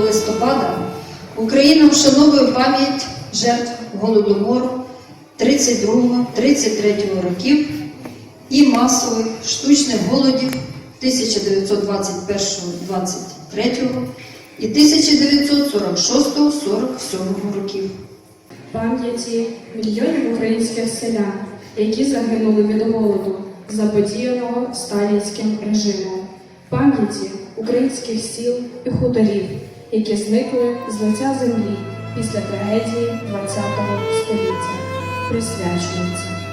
листопада. Україна вшановує пам'ять жертв Голодомору 32-33 років і масових штучних голодів 1921-23 і 1946-47 років. пам'яті мільйонів українських селян, які загинули від голоду, заподіяного сталінським режимом, пам'яті українських сіл і хуторів, які зникли з лиця землі після трагедії ХХ століття, присвячується.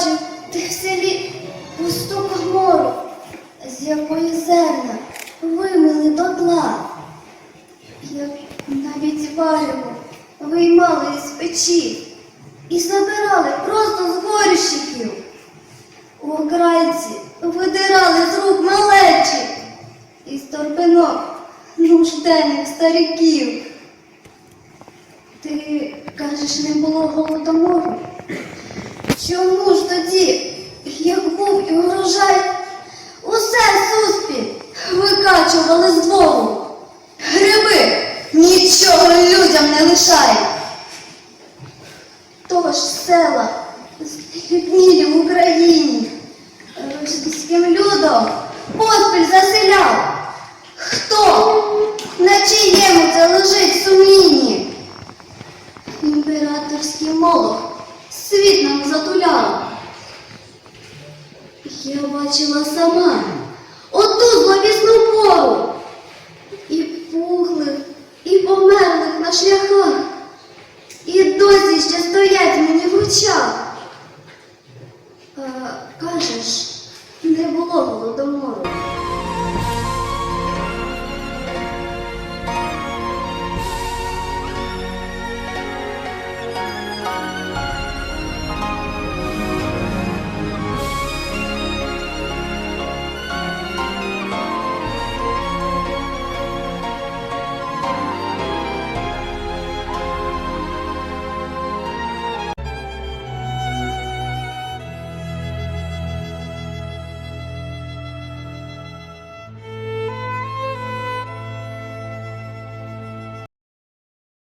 Бачив ти в селі пусту комору, з якої зерна вимили до дна. Як навіть варево виймали із печі і забирали просто з горщиків. Українці видирали з рук малечі із торбинок нужденних стариків. Ти кажеш, не було голодомору? Чому тоді, як був і урожай, усе суспіль викачували з двору? Гриби нічого людям не лишають. Тож села згіднілі в Україні російським людом поспіль заселяв. Хто? На чиєму це лежить сумлінні? Імператорський молох світ нам затуляв. Я бачила сама оту зловісну пору і пухлих, і померлих на шляхах, і досі ще стоять мені в очах. Кажеш, не було голодомору.